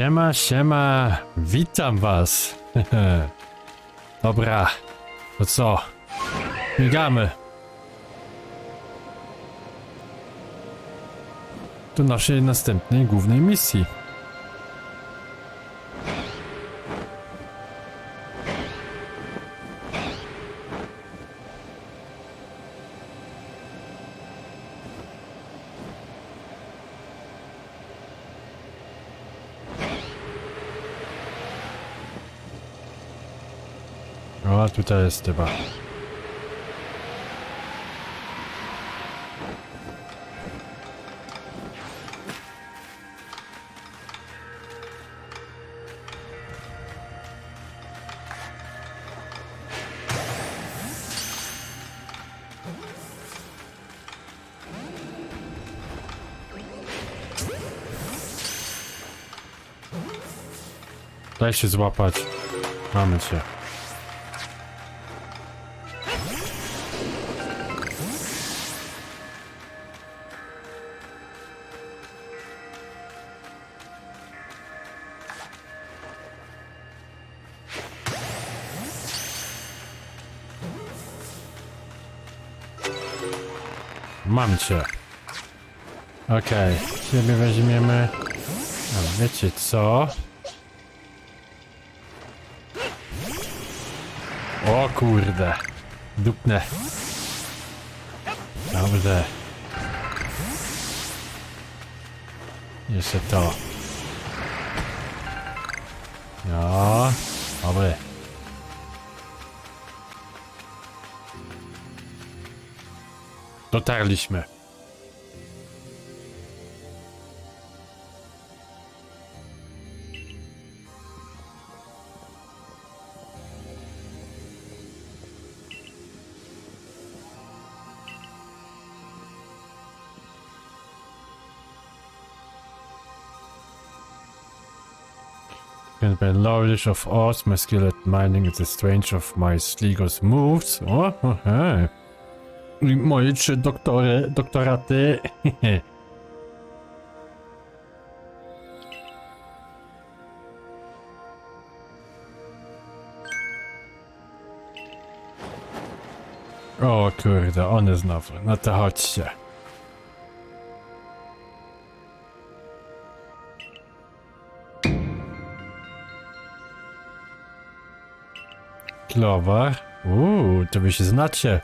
Siema, siema, witam was. Dobra, to co? Biegamy. Do naszej następnej głównej misji. O, tutaj jest chyba. Daj się złapać. Mamy cię. Mam cię. Okej, ciebie weźmiemy. A wiecie co? O kurde. Dupnę. Dobrze. Jeszcze to. No, dobry. Dotarliśmy. Can be knowledge of odds, my skill at mining is the strange of my Sligo's moves. O, okej. Moje trzy doktory, doktoraty. O kurde, one znowu. No to chodźcie. Klowar? Uuu, to wy się znacie.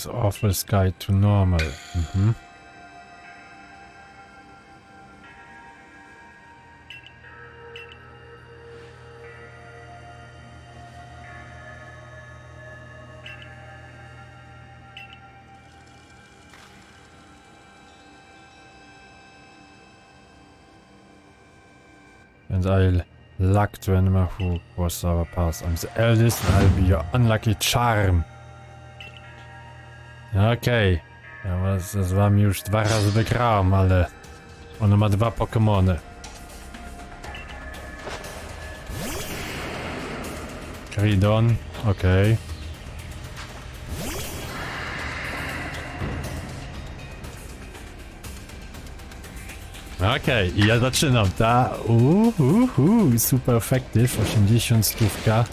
This is awful sky to normal. Mhm. And I'll luck to animal who was our past. I'm the eldest and I'll be your unlucky charm. Okej. Ja was z wami już dwa razy wygrałem, ale ona ma dwa Pokemony. Kridon, okej. Okej, i ja zaczynam, ta? Uuu, super efektyw, 80 stówka.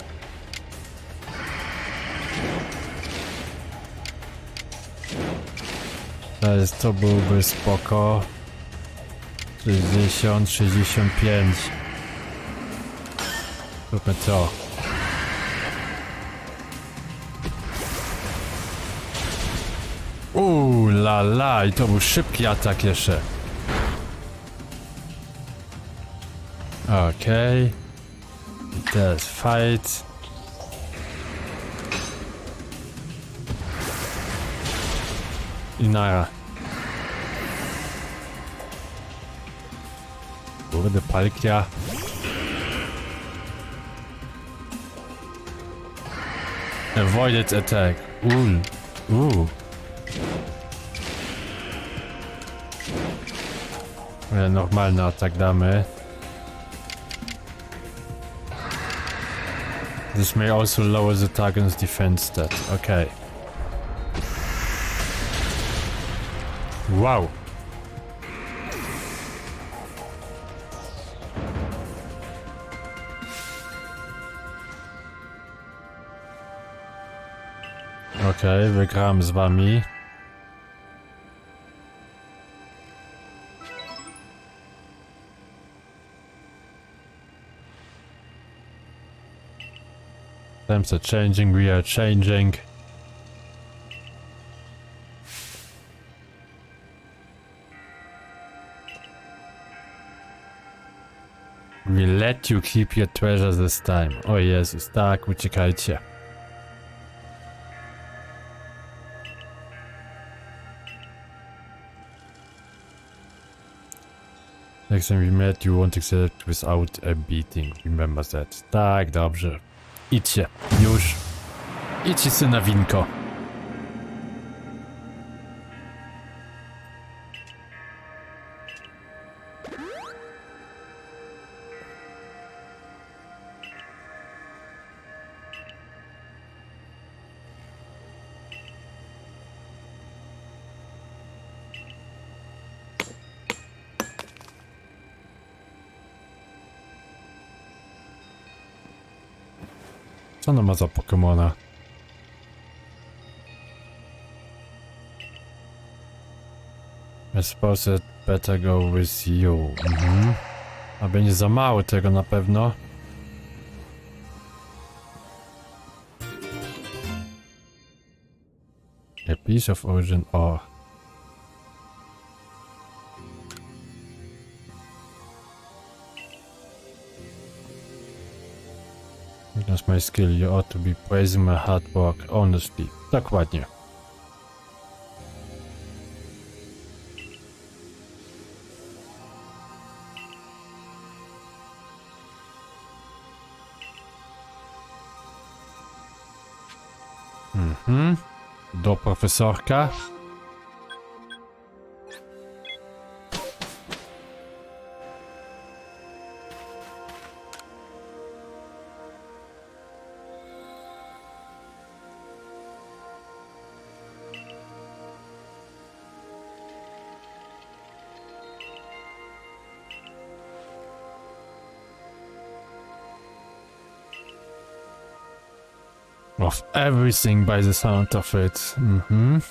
To byłby spoko. 60, 65. Zróbmy to. Uuu, la la, i to był szybki atak jeszcze. Okej. I teraz fight. I nara. Kurde, palkia. Avoided attack. Uuu. Uuu. Normalny atak damy. This may also lower the target's defense stat. Okay. Wow. Okej, wygrałem z wami. Times are changing, we are changing. We let you keep your treasures this time. O Jezus, tak, uciekajcie. Next time we met, you won't accept without a beating. Remember that. Tak, dobrze. Idźcie, już. Idźcie sy na winko. Co ona ma za Pokemona? It better go with you. Mhm. Aby nie za mało tego na pewno. A piece of origin ore. My skill. You ought to be praising my hard work, honestly. Dokładnie. Mhm. Do profesorka. Everything by the sound of it. Mhm.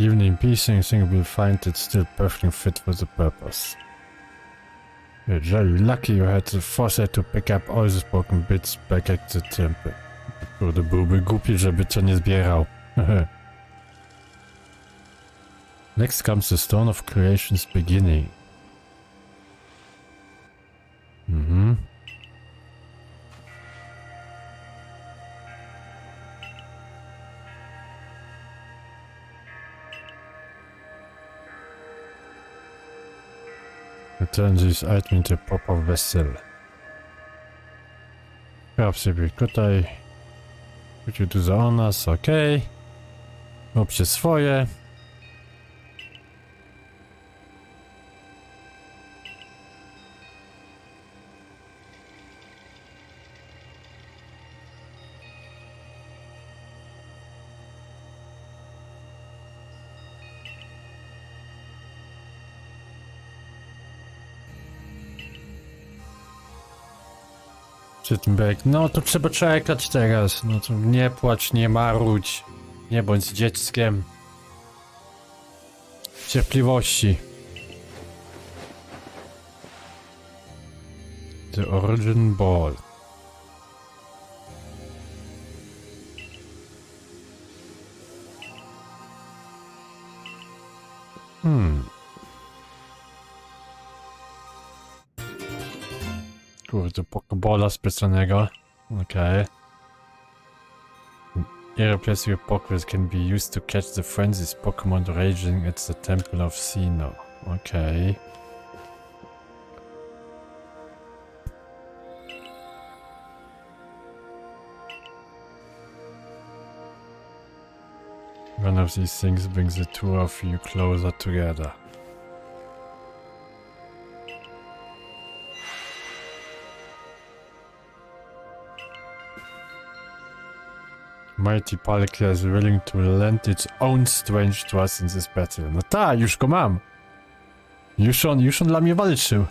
Even in peace, anything will find it still perfectly fit for the purpose. You're very lucky you had the foresight to pick up all the broken bits back at the temple. Kurde, byłby głupi, żeby co nie zbierał. Next comes the Stone of Creation's beginning. Return this item into proper vessel. Grab sobie tutaj. Wrócił tu za nas, ok. Róbcie swoje. No to trzeba czekać teraz. No to nie płacz, nie marudź. Nie bądź dzieckiem. Cierpliwości. The Origin Ball. Hmm. Pokebola specjalnego. Okej. irreplaceable Pokéballs can be used to catch the frenzies Pokemon raging at the Temple of Sinnoh. Okay. One of these things brings the two of you closer together. Mighty Palkia is willing to lend its own strength to us in this battle. No tak, już go mam. Już on, już on dla mnie walczył.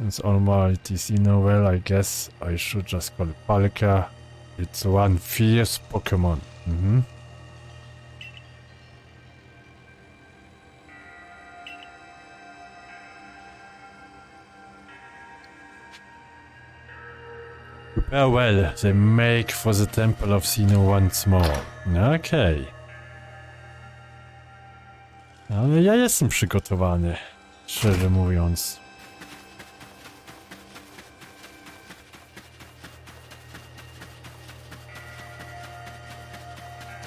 It's almighty Sinnoh, well, I guess I should just call it Palkia. It's one fierce Pokemon. Mhm. Well, well, they make for the Temple of Sinnoh once more. Okej. Ale ja jestem przygotowany, szczerze mówiąc.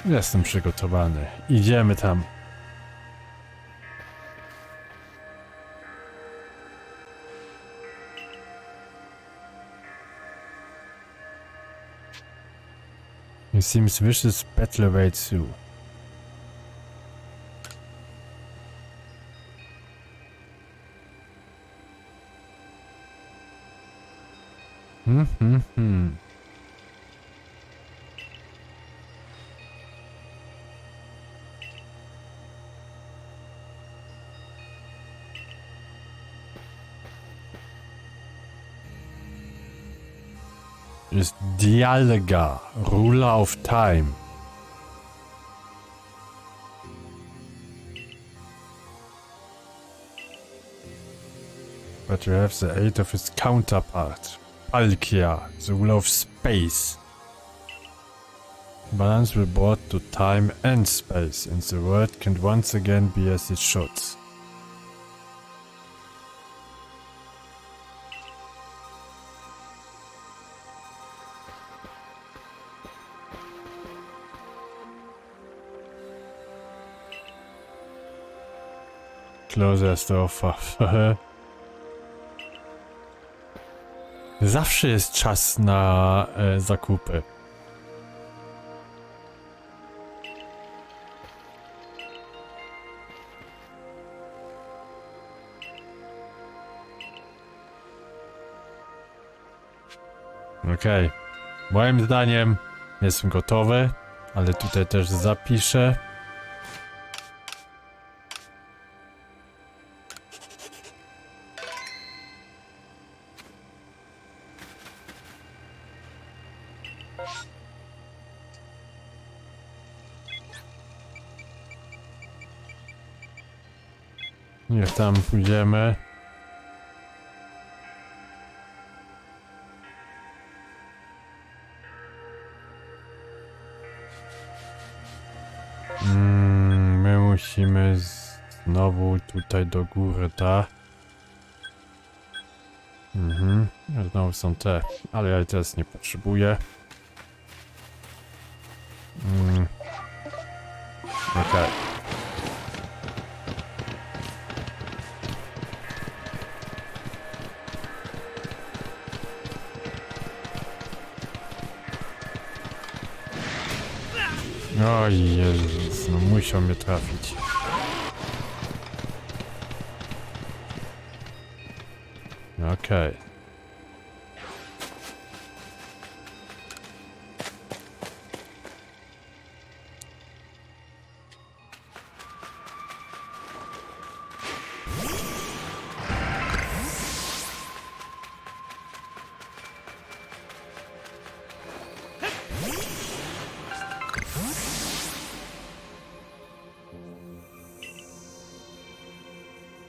Jestem przygotowany. Idziemy tam. It seems vicious battle awaits you. Hmm, hmm, hmm. Ist Dialga, Ruler of Time. But you have the aid of his counterpart, Palkia, the ruler of space. Balance will brought to time and space, and the world can once again be as it should. Offer. Zawsze jest czas na e, zakupy. Okej. Moim zdaniem jestem gotowy, ale tutaj też zapiszę. Tam pójdziemy. Mm, my musimy znowu tutaj do góry, ta. Mhm, znowu są te, ale ja teraz nie potrzebuję. Mm. Okej. Oj Jezus, no musiał mnie trafić. Okej.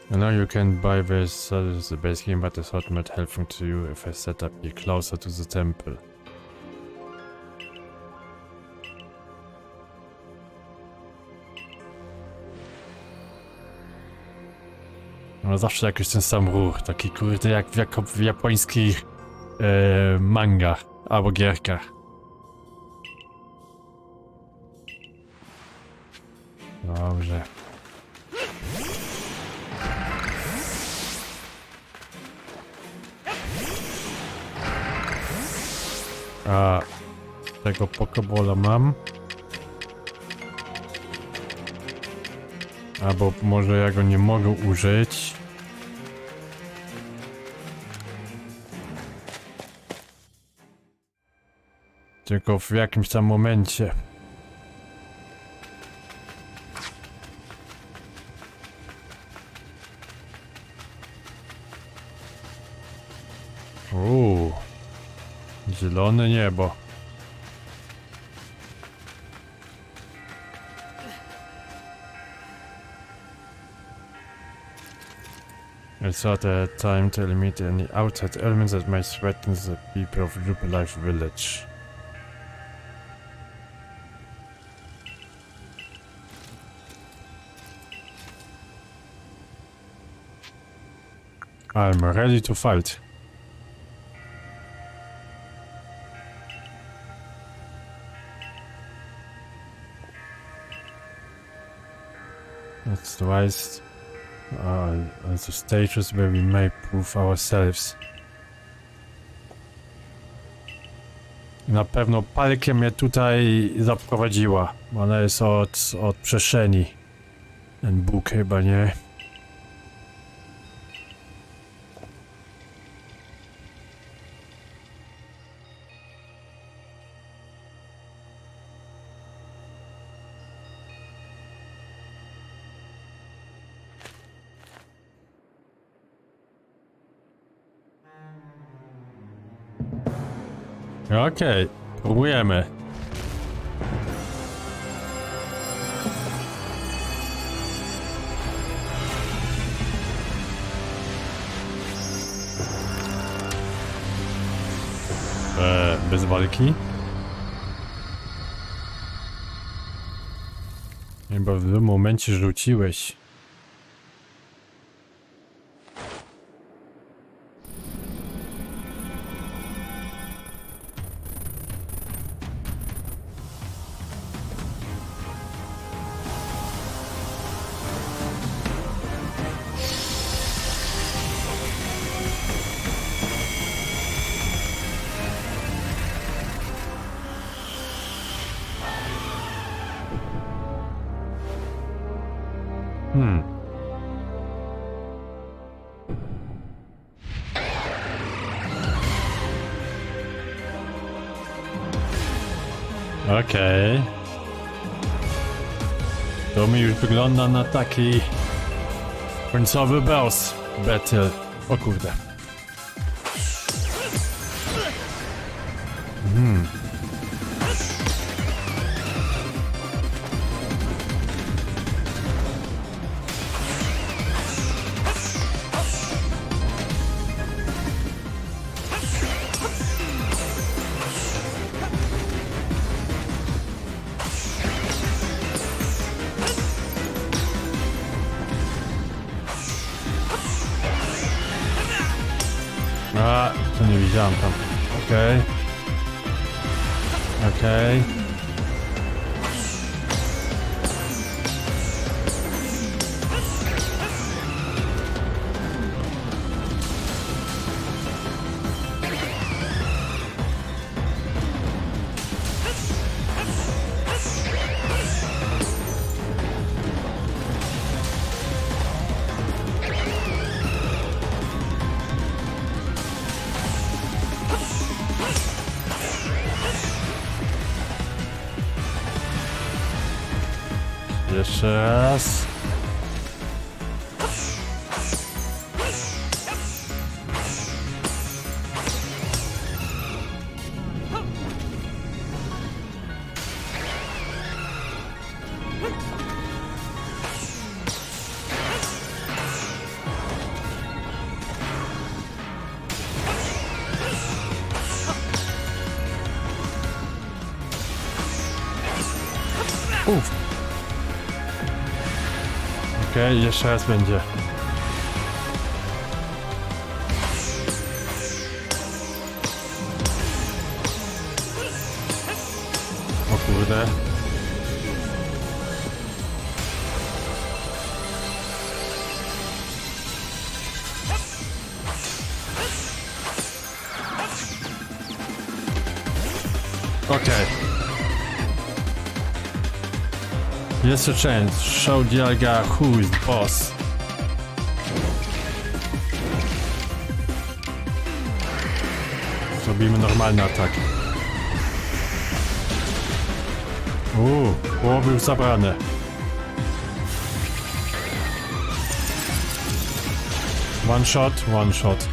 I know you can buy this uh, the base game, but it's not much helpful to you if I set up here closer to the temple. No zawsze jakiś ten sam ruch, taki kurde jak w, jak w japońskich e, mangach albo gierkach. Dobrze. A tego pokobola mam. Albo może ja go nie mogę użyć. Tylko w jakimś tam momencie. Zielone niebo. It's not a time to eliminate any outside elements that might threaten the people of Life Village. I'm ready to fight. That's twice uh, the stages where we may prove ourselves. Na pewno palkę mnie tutaj zaprowadziła. Ona jest od, od przestrzeni. Ten Bóg chyba, nie? Okej, próbujemy. Eee, bez walki? Chyba w tym momencie rzuciłeś. Wygląda na taki końcowy boss battle. O kurde. Hmm. Jeszcze raz. Jeszcze raz będzie. O kurde. Jest a chance. Show who is boss. Zrobimy normalny atak. Uuu, połowy już zabrane. One shot, one shot.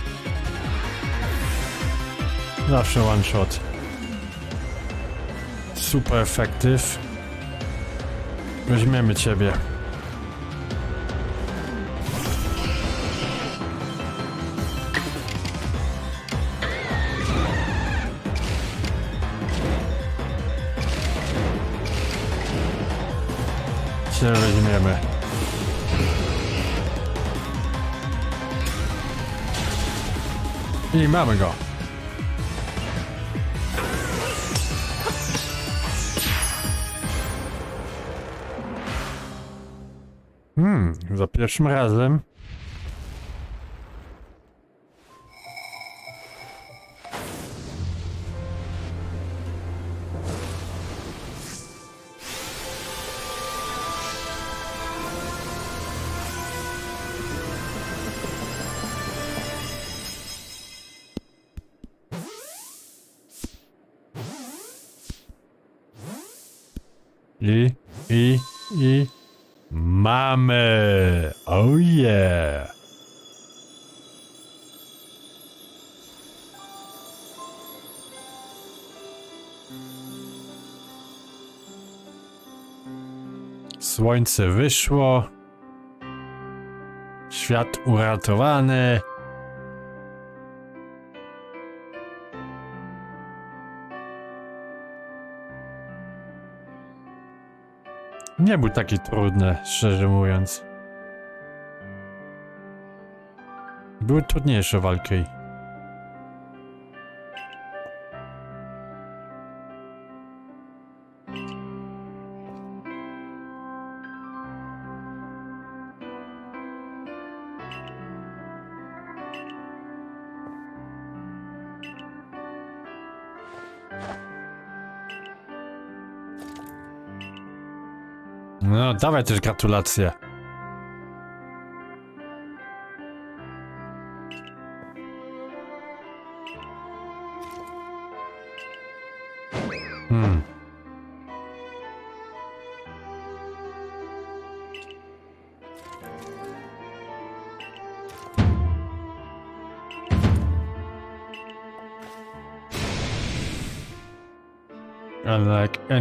Zawsze one shot. Super efektyw. Weźmiemy ciebie. Cię weźmiemy. I mamy go. Za pierwszym razem. Mamy! Oh yeah! Słońce wyszło. Świat uratowany. Nie był taki trudny, szczerze mówiąc. Były trudniejsze walki. No, dawaj też gratulacje.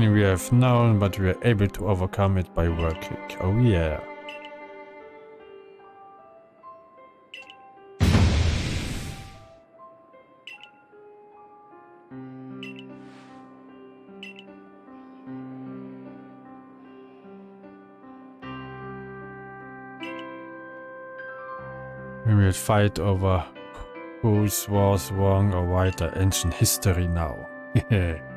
Any we have known, but we are able to overcome it by working. Oh yeah. We will fight over whose was wrong or right the ancient history now.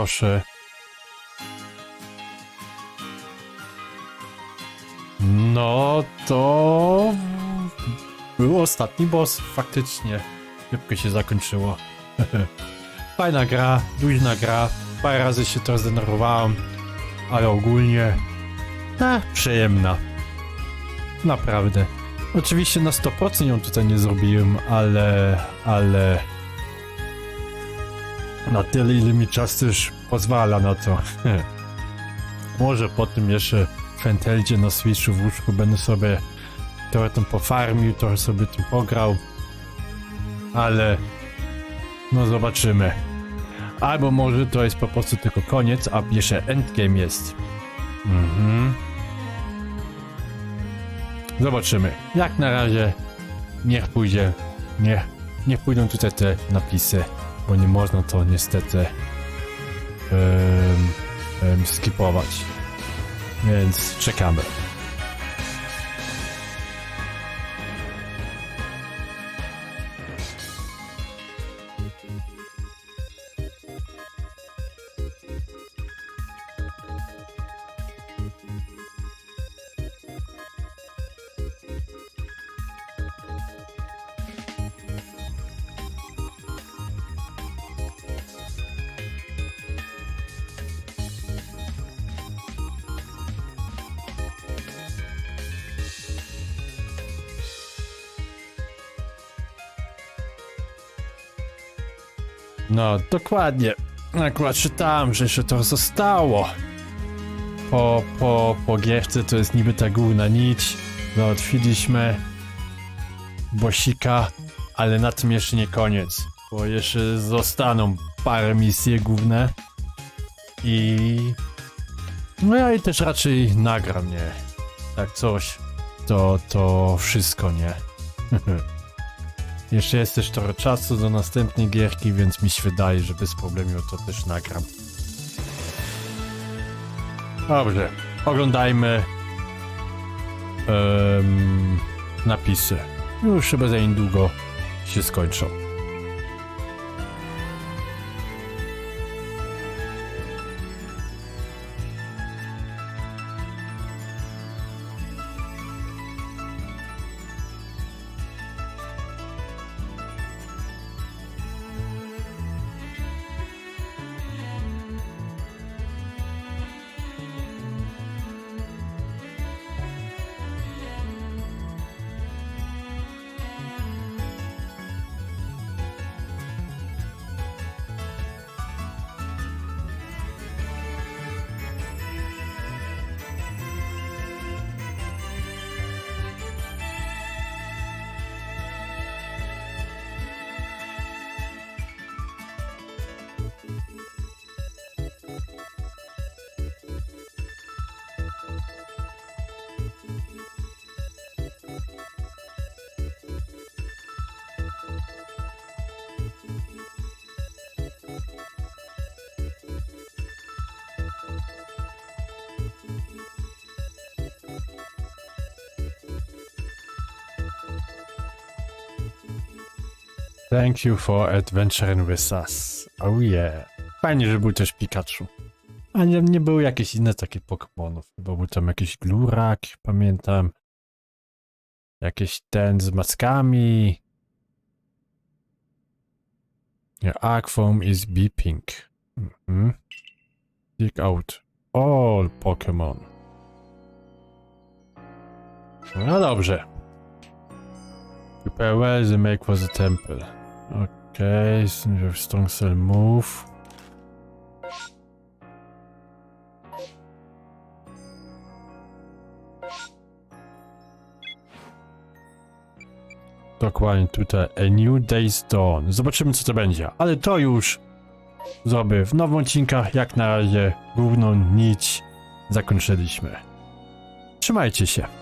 proszę. No to był ostatni boss, faktycznie. Szybko się zakończyło. Fajna gra, luźna gra. Parę razy się to zdenerwowałem, ale ogólnie e, przyjemna. Naprawdę. Oczywiście na 100% ją tutaj nie zrobiłem, ale, ale na tyle, ile mi czas też pozwala na to. Może potem jeszcze Fenteldzie na Switchu w łóżku będę sobie trochę tam pofarmił, trochę sobie tym pograł. Ale no zobaczymy. Albo może to jest po prostu tylko koniec, a jeszcze endgame jest. Mhm. Zobaczymy. Jak na razie niech pójdzie. Niech, niech pójdą tutaj te napisy, bo nie można to niestety em, skipować. Więc czekamy. No, dokładnie. Akurat czytałem, że jeszcze to zostało. Po, po, po gierce to jest niby ta główna nić. Załatwiliśmy Bosika, ale na tym jeszcze nie koniec. Bo jeszcze zostaną parę misji główne. I... No ja i też raczej nagram, nie? Tak coś. To, to wszystko, nie? Jeszcze jest też trochę czasu do następnej gierki, więc mi się wydaje, że bez problemu to też nagram. Dobrze, oglądajmy em, napisy. Już chyba za niedługo się skończą. Thank you for adventuring with us. Oh yeah. Fajnie, że był też Pikachu. A nie, nie były jakieś inne takie Pokémonów. Chyba był tam jakiś Glurak, pamiętam. Jakieś ten z maskami. Yeah, Arcfoam is beeping. Mhm. Seek out all Pokémon. No dobrze. Prepare well, the make was a temple. Okay, you have strong cell move. Dokładnie tutaj. A New Day's Dawn. Zobaczymy co to będzie. Ale to już zrobię w nowym odcinkach. Jak na razie główną nić zakończyliśmy. Trzymajcie się.